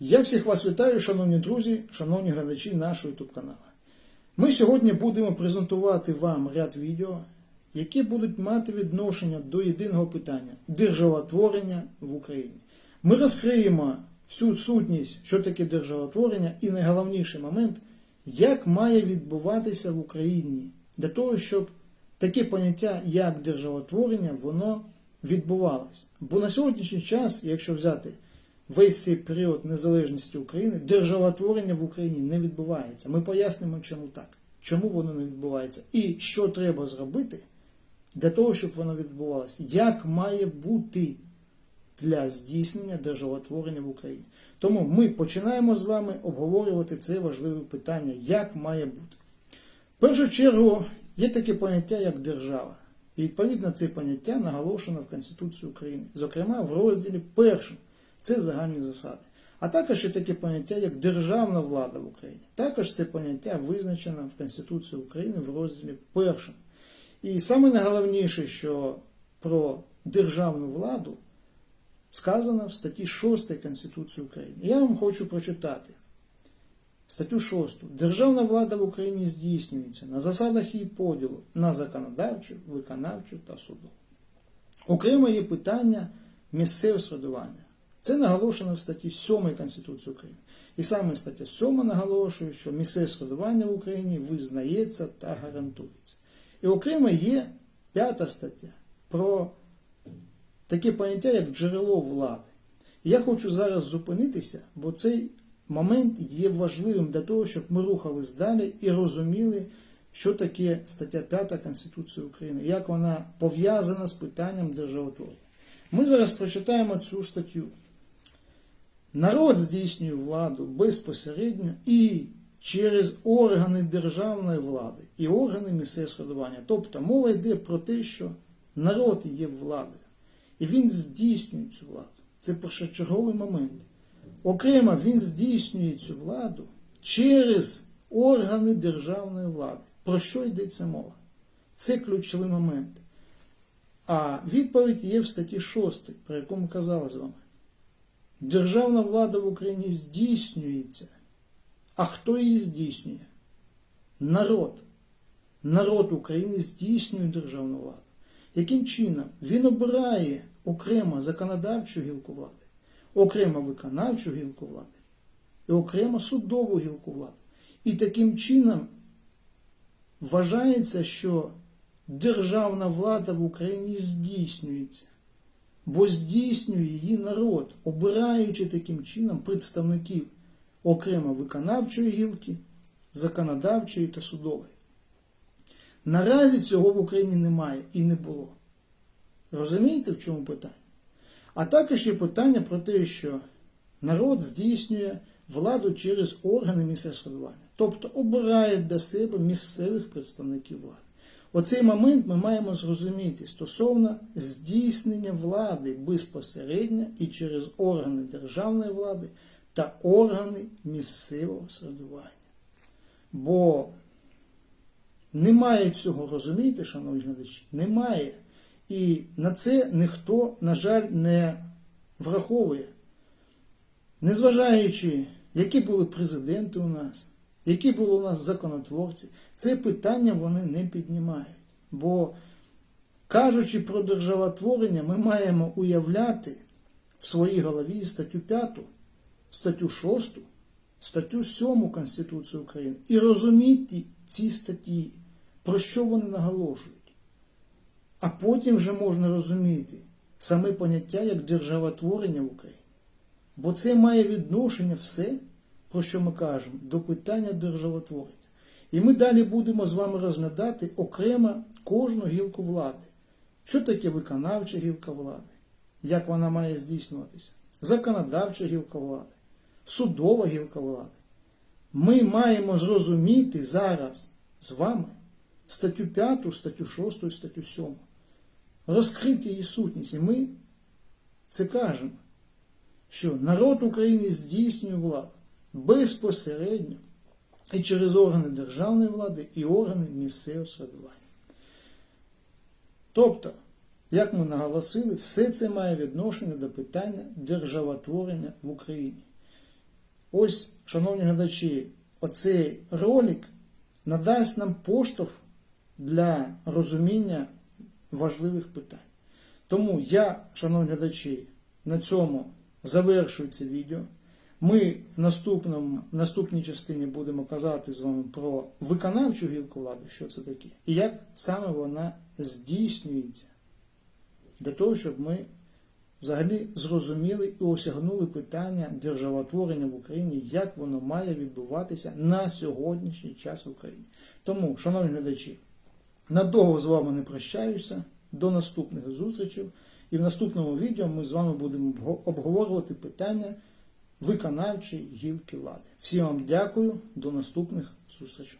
Я всіх вас вітаю, шановні друзі, шановні глядачі нашого YouTube каналу. Ми сьогодні будемо презентувати вам ряд відео, які будуть мати відношення до єдиного питання державотворення в Україні. Ми розкриємо всю сутність, що таке державотворення, і найголовніший момент, як має відбуватися в Україні для того, щоб таке поняття, як державотворення, воно відбувалось. Бо на сьогоднішній час, якщо взяти весь цей період незалежності України, державотворення в Україні не відбувається. Ми пояснимо, чому так, чому воно не відбувається, і що треба зробити для того, щоб воно відбувалося, як має бути для здійснення державотворення в Україні. Тому ми починаємо з вами обговорювати це важливе питання, як має бути. В першу чергу є таке поняття, як держава. І відповідно це поняття наголошено в Конституції України, зокрема в розділі першому. Це загальні засади. А також є таке поняття, як державна влада в Україні. Також це поняття визначено в Конституції України в розділі першому. І саме найголовніше, що про державну владу сказано в статті 6 Конституції України. Я вам хочу прочитати статтю 6. Державна влада в Україні здійснюється на засадах її поділу на законодавчу, виконавчу та судову. Окремо є питання місцевого середування. Це наголошено в статті 7 Конституції України. І саме стаття 7 наголошує, що місцеве середування в Україні визнається та гарантується. І окремо є п'ята стаття про таке поняття, як джерело влади. І я хочу зараз зупинитися, бо цей момент є важливим для того, щоб ми рухались далі і розуміли, що таке стаття 5 Конституції України, як вона пов'язана з питанням державотворення. Ми зараз прочитаємо цю статтю. Народ здійснює владу безпосередньо і через органи державної влади і органи місцевого самоврядування. Тобто мова йде про те, що народ є владою, і він здійснює цю владу. Це першочерговий момент. Окремо він здійснює цю владу через органи державної влади. Про що йдеться мова? Це ключовий момент. А відповідь є в статті 6, про яку ми казали з вами. Державна влада в Україні здійснюється. А хто її здійснює? Народ. Народ України здійснює державну владу. Яким чином? Він обирає окремо законодавчу гілку влади, окремо виконавчу гілку влади і окремо судову гілку влади. І таким чином вважається, що державна влада в Україні здійснюється бо здійснює її народ, обираючи таким чином представників окремо виконавчої гілки, законодавчої та судової. Наразі цього в Україні немає і не було. Розумієте, в чому питання? А також є питання про те, що народ здійснює владу через органи місцевого тобто обирає для себе місцевих представників влади. Оцей момент ми маємо зрозуміти стосовно здійснення влади безпосередньо і через органи державної влади та органи місцевого середування. Бо немає цього розумієте, шановні глядачі, немає. І на це ніхто, на жаль, не враховує. Незважаючи, які були президенти у нас, які були у нас законотворці, це питання вони не піднімають. Бо, кажучи про державотворення, ми маємо уявляти в своїй голові статтю 5, статтю 6, статтю 7 Конституції України і розуміти ці статті, про що вони наголошують. А потім вже можна розуміти саме поняття як державотворення в Україні. Бо це має відношення все, про що ми кажемо, до питання державотворення. І ми далі будемо з вами розглядати окремо кожну гілку влади. Що таке виконавча гілка влади? Як вона має здійснюватися? Законодавча гілка влади, судова гілка влади. Ми маємо зрозуміти зараз з вами статтю 5, статтю 6, статтю 7. Розкрити її сутність. І ми це кажемо, що народ України здійснює владу безпосередньо і через органи державної влади і органи місцевого самоврядування. Тобто, як ми наголосили, все це має відношення до питання державотворення в Україні. ось, шановні глядачі, оцей ролик надасть нам поштовх для розуміння важливих питань. Тому я, шановні глядачі, на цьому завершую це відео. Ми в наступному, в наступній частині будемо казати з вами про виконавчу гілку влади, що це таке, і як саме вона здійснюється. Для того, щоб ми взагалі зрозуміли і осягнули питання державотворення в Україні, як воно має відбуватися на сьогоднішній час в Україні. Тому, шановні глядачі, надовго з вами не прощаюся. До наступних зустрічей. І в наступному відео ми з вами будемо обго- обговорювати питання виконавчої гілки влади. Всім вам дякую, до наступних зустрічей.